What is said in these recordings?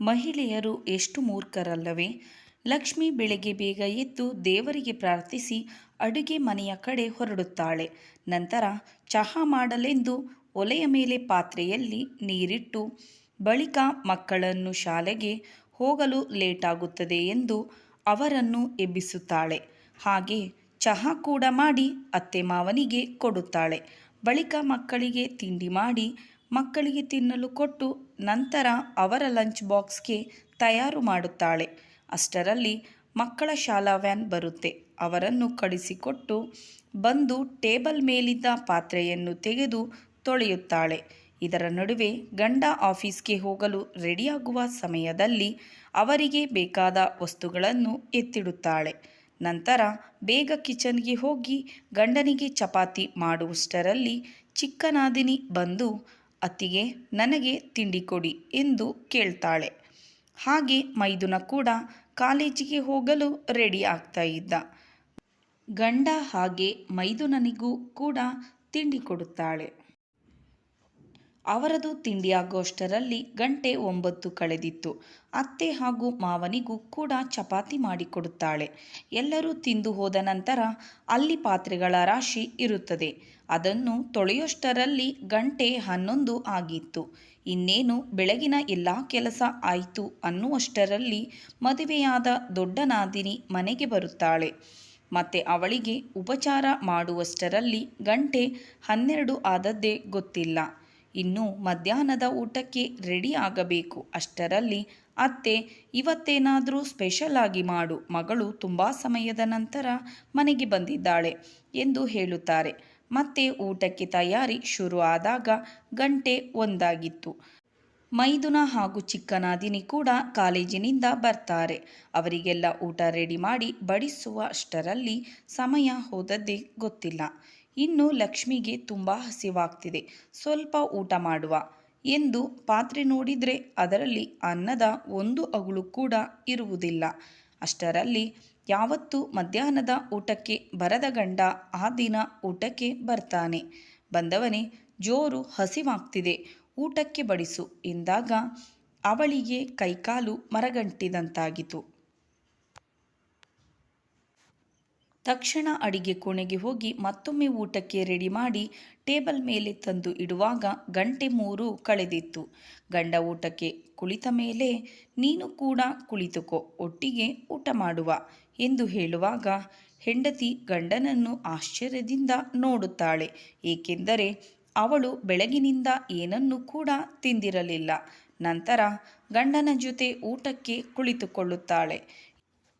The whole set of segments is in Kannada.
ಮಹಿಳೆಯರು ಎಷ್ಟು ಮೂರ್ಖರಲ್ಲವೇ? ಲಕ್ಷ್ಮಿ ಬೆಳಗ್ಗೆ ಬೇಗ ಎದ್ದು ದೇವರಿಗೆ ಪ್ರಾರ್ಥಿಸಿ ಅಡುಗೆ ಮನೆಯ ಕಡೆ ಹೊರಡುತ್ತಾಳೆ. ನಂತರ ಚಹಾ ಮಾಡಲೆಂದು ಒಲೆಯ ಮೇಲೆ ಪಾತ್ರೆಯಲ್ಲಿ ನೀರಿಟ್ಟು ಬಳಿಕ ಮಕ್ಕಳನ್ನು ಶಾಲೆಗೆ ಹೋಗಲು ಲೇಟಾಗುತ್ತದೆ ಎಂದು ಅವರನ್ನು ಎಬ್ಬಿಸುತ್ತಾಳೆ. ಹಾಗೆ ಚಹಾ ಕೂಡ ಮಾಡಿ ಅತ್ತೆ ಮಾವನಿಗೆ ಕೊಡುತ್ತಾಳೆ. ಬಳಿಕ ಮಕ್ಕಳಿಗೆ ತಿಂಡಿ ಮಾಡಿ ಮಕ್ಕಳಿಗೆ ತಿನ್ನಲು ಕೊಟ್ಟು ನಂತರ ಅವರ ಲಂಚ್ ಬಾಕ್ಸ್ಗೆ ತಯಾರು ಮಾಡುತ್ತಾಳೆ. ಅಷ್ಟರಲ್ಲಿ ಮಕ್ಕಳ ಶಾಲಾ ವ್ಯಾನ್ ಬರುತ್ತೆ. ಅವರನ್ನು ಕಳಿಸಿಕೊಟ್ಟು ಬಂದು ಟೇಬಲ್ ಮೇಲಿದ್ದ ಪಾತ್ರೆಯನ್ನು ತೆಗೆದು ತೊಳೆಯುತ್ತಾಳೆ. ಇದರ ನಡುವೆ ಗಂಡ ಆಫೀಸ್ಗೆ ಹೋಗಲು ರೆಡಿಯಾಗುವ ಸಮಯದಲ್ಲಿ ಅವರಿಗೆ ಬೇಕಾದ ವಸ್ತುಗಳನ್ನು ಎತ್ತಿಡುತ್ತಾಳೆ. ನಂತರ ಬೇಗ ಕಿಚನ್ಗೆ ಹೋಗಿ ಗಂಡನಿಗೆ ಚಪಾತಿ ಮಾಡುವಷ್ಟರಲ್ಲಿ ಚಿಕ್ಕನಾದಿನಿ ಬಂದು ಅತ್ತಿಗೆ, ನನಗೆ ತಿಂಡಿ ಕೊಡಿ ಎಂದು ಕೇಳ್ತಾಳೆ. ಹಾಗೆ ಮೈದುನ ಕೂಡ ಕಾಲೇಜಿಗೆ ಹೋಗಲು ರೆಡಿ ಆಗ್ತಾ ಇದ್ದ. ಗಂಡ ಹಾಗೆ ಮೈದುನನಿಗೂ ಕೂಡ ತಿಂಡಿ ಕೊಡುತ್ತಾಳೆ. ಅವರದು ತಿಂಡಿಯಾಗೋಷ್ಟರಲ್ಲಿ ಗಂಟೆ ಒಂಬತ್ತು ಕಳೆದಿತ್ತು. ಅತ್ತೆ ಹಾಗೂ ಮಾವನಿಗೂ ಕೂಡ ಚಪಾತಿ ಮಾಡಿಕೊಡುತ್ತಾಳೆ. ಎಲ್ಲರೂ ತಿಂದು ಹೋದ ನಂತರ ಅಲ್ಲಿ ಪಾತ್ರೆಗಳ ರಾಶಿ ಇರುತ್ತದೆ. ಅದನ್ನು ತೊಳೆಯೋಷ್ಟರಲ್ಲಿ ಗಂಟೆ ಹನ್ನೊಂದು ಆಗಿತ್ತು. ಇನ್ನೇನು ಬೆಳಗಿನ ಎಲ್ಲ ಕೆಲಸ ಆಯಿತು ಅನ್ನುವಷ್ಟರಲ್ಲಿ ಮದುವೆಯಾದ ದೊಡ್ಡ ನಾದಿನಿ ಮನೆಗೆ ಬರುತ್ತಾಳೆ. ಮತ್ತೆ ಅವಳಿಗೆ ಉಪಚಾರ ಮಾಡುವಷ್ಟರಲ್ಲಿ ಗಂಟೆ ಹನ್ನೆರಡು ಆದದ್ದೇ ಗೊತ್ತಿಲ್ಲ. ಇನ್ನು ಮಧ್ಯಾಹ್ನದ ಊಟಕ್ಕೆ ರೆಡಿ ಆಗಬೇಕು. ಅಷ್ಟರಲ್ಲಿ ಅತ್ತೆ, ಇವತ್ತೇನಾದರೂ ಸ್ಪೆಷಲ್ ಆಗಿ ಮಾಡು. ಮಗಳು ತುಂಬ ಸಮಯದ ನಂತರ ಮನೆಗೆ ಬಂದಿದ್ದಾಳೆ ಎಂದು ಹೇಳುತ್ತಾರೆ. ಮತ್ತೆ ಊಟಕ್ಕೆ ತಯಾರಿ ಶುರು ಆದಾಗ ಗಂಟೆ ಒಂದಾಗಿತ್ತು. ಮೈದುನ ಹಾಗೂ ಚಿಕ್ಕನಾದಿನಿ ಕೂಡ ಕಾಲೇಜಿನಿಂದ ಬರ್ತಾರೆ. ಅವರಿಗೆಲ್ಲ ಊಟ ರೆಡಿ ಮಾಡಿ ಬಡಿಸುವ ಅಷ್ಟರಲ್ಲಿ ಸಮಯ ಹೋದದ್ದೇ ಗೊತ್ತಿಲ್ಲ. ಇನ್ನು ಲಕ್ಷ್ಮಿಗೆ ತುಂಬ ಹಸಿವಾಗ್ತಿದೆ. ಸ್ವಲ್ಪ ಊಟ ಮಾಡುವ ಎಂದು ಪಾತ್ರೆ ನೋಡಿದರೆ ಅದರಲ್ಲಿ ಅನ್ನದ ಒಂದು ಅಗುಳು ಕೂಡ ಇರುವುದಿಲ್ಲ. ಅಷ್ಟರಲ್ಲಿ ಯಾವತ್ತು ಮಧ್ಯಾಹ್ನದ ಊಟಕ್ಕೆ ಬರದ ಗಂಡ ಆ ದಿನ ಊಟಕ್ಕೆ ಬರ್ತಾನೆ. ಬಂದವನೇ, ಜೋರು ಹಸಿವಾಗ್ತಿದೆ. ಊಟಕ್ಕೆ ಬಡಿಸು ಎಂದಾಗ ಅವಳಿಗೆ ಕೈಕಾಲು ಮರಗಂಟಿದಂತಾಗಿತು ತಕ್ಷಣ ಅಡಿಗೆ ಕೋಣೆಗೆ ಹೋಗಿ ಮತ್ತೊಮ್ಮೆ ಊಟಕ್ಕೆ ರೆಡಿ ಮಾಡಿ ಟೇಬಲ್ ಮೇಲೆ ತಂದು ಇಡುವಾಗ ಗಂಟೆ ಮೂರು ಕಳೆದಿತ್ತು. ಗಂಡ ಊಟಕ್ಕೆ ಕುಳಿತ ಮೇಲೆ ನೀನು ಕೂಡ ಕುಳಿತುಕೋ, ಒಟ್ಟಿಗೆ ಊಟ ಮಾಡುವ ಎಂದು ಹೇಳುವಾಗ ಹೆಂಡತಿ ಗಂಡನನ್ನು ಆಶ್ಚರ್ಯದಿಂದ ನೋಡುತ್ತಾಳೆ. ಏಕೆಂದರೆ ಅವಳು ಬೆಳಗಿನಿಂದ ಏನನ್ನೂ ಕೂಡ ತಿಂದಿರಲಿಲ್ಲ. ನಂತರ ಗಂಡನ ಜೊತೆ ಊಟಕ್ಕೆ ಕುಳಿತುಕೊಳ್ಳುತ್ತಾಳೆ.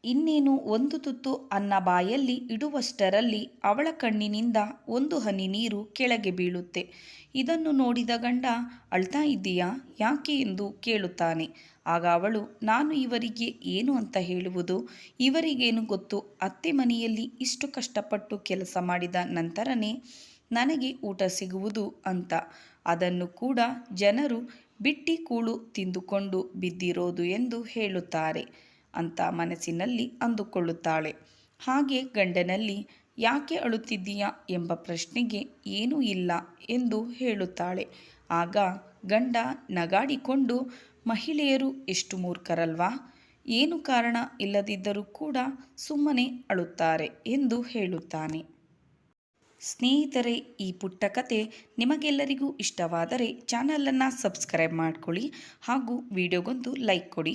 ಇನ್ನೇನು ಒಂದು ತುತ್ತು ಅನ್ನ ಬಾಯಲ್ಲಿ ಇಡುವಷ್ಟರಲ್ಲಿ ಅವಳ ಕಣ್ಣಿನಿಂದ ಒಂದು ಹನಿ ನೀರು ಕೆಳಗೆ ಬೀಳುತ್ತೆ. ಇದನ್ನು ನೋಡಿದ ಗಂಡ, ಅಳ್ತಾ ಇದ್ದೀಯಾ? ಯಾಕೆ ಎಂದು ಕೇಳುತ್ತಾನೆ. ಆಗ ಅವಳು, ನಾನು ಇವರಿಗೆ ಏನು ಅಂತ ಹೇಳುವುದು? ಇವರಿಗೇನು ಗೊತ್ತು? ಅತ್ತೆ ಮನೆಯಲ್ಲಿ ಇಷ್ಟು ಕಷ್ಟಪಟ್ಟು ಕೆಲಸ ಮಾಡಿದ ನಂತರನೇ ನನಗೆ ಊಟ ಸಿಗುವುದು ಅಂತ. ಅದನ್ನು ಕೂಡ ಜನರು ಬಿಟ್ಟಿ ಕೂಳು ತಿಂದುಕೊಂಡು ಬಿದ್ದಿರೋದು ಎಂದು ಹೇಳುತ್ತಾರೆ. ಅಂತ ಮನಸ್ಸಿನಲ್ಲಿ ಅಂದುಕೊಳ್ಳುತ್ತಾಳೆ. ಹಾಗೆ ಗಂಡನಲ್ಲಿ, ಯಾಕೆ ಅಳುತ್ತಿದ್ದೀಯಾ? ಎಂಬ ಪ್ರಶ್ನೆಗೆ ಏನೂ ಇಲ್ಲ ಎಂದು ಹೇಳುತ್ತಾಳೆ. ಆಗ ಗಂಡ ನಗಾಡಿಕೊಂಡು, ಮಹಿಳೆಯರು ಎಷ್ಟು ಮೂರ್ಖರಲ್ವಾ? ಏನು ಕಾರಣ ಇಲ್ಲದಿದ್ದರೂ ಕೂಡ ಸುಮ್ಮನೆ ಅಳುತ್ತಾರೆ ಎಂದು ಹೇಳುತ್ತಾನೆ. ಸ್ನೇಹಿತರೆ, ಈ ಪುಟ್ಟ ಕತೆ ನಿಮಗೆಲ್ಲರಿಗೂ ಇಷ್ಟವಾದರೆ ಚಾನಲನ್ನು ಸಬ್ಸ್ಕ್ರೈಬ್ ಮಾಡಿಕೊಳ್ಳಿ ಹಾಗೂ ವಿಡಿಯೋಗೊಂದು ಲೈಕ್ ಕೊಡಿ.